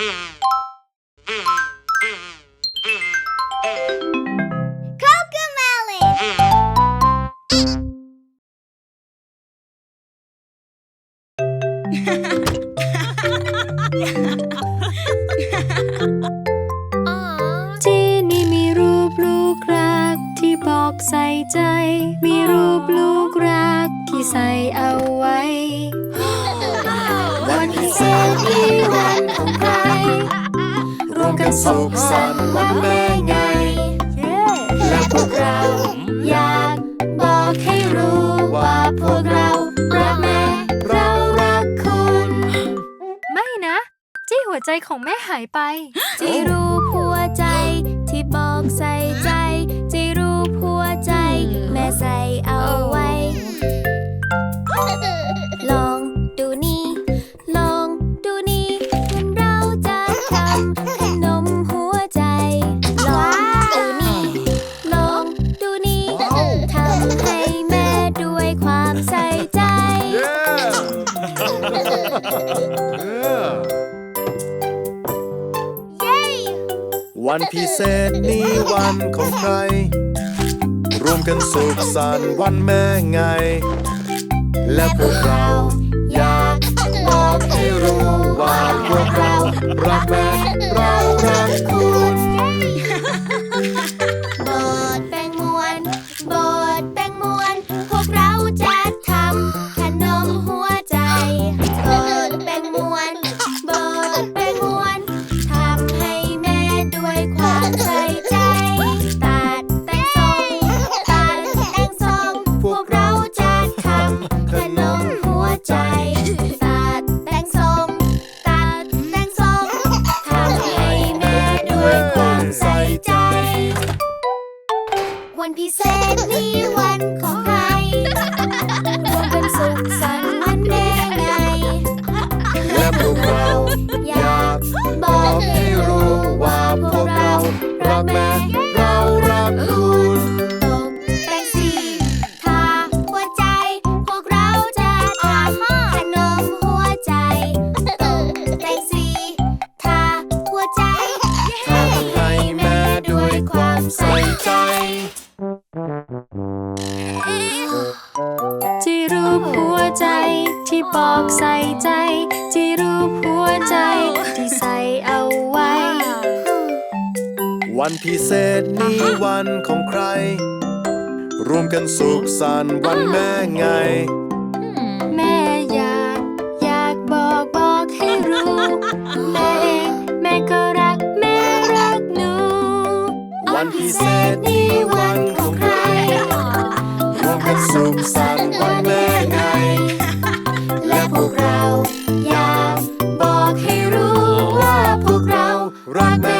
ที่นี่มีรูปลูกรักที่บอกใส่ใจ มีรูปลูกรักที่ใส่เอาไว้ สุขสันต์วันแม่ไง และพวกเราอยากบอกให้รู้ว่าพวกเรารักแม่ เรารักคุณ ไม่นะ จี้หัวใจของแม่หายไปจีรูปหัวใจที่บอกใส่ใจจี วันพิเศษนี้วันของใคร รวมกันสุขสันต์วันแม่ไง และพวกเรา วันพิเศษนี้วันของใครรวมกันสุขสันต์วันแม่ไงและพวกเราอยากบอกให้รู้ว่าพวกเรารักแม่เรารักคุณตกแต่งสีทาหัวใจ พวกเราจะทำขนมหัวใจตกแต่งสีทาหัวใจ ทำให้แม่ด้วยความใส่ใจ ปหัวใจ ที่บอกใส่ใจ ที่รูปหัวใจ ที่ใส่เอาไว้ วันพิเศษนี้วันของใคร รวมกันสุขสันต์วันแม่ไง แม่อยาก อยากบอกบอกให้รู้ แม่เองแม่ก็รักแม่รักหนู วันพิเศษนี้วัน อยากบอกให้รู้ว่าพวกเรารักแม่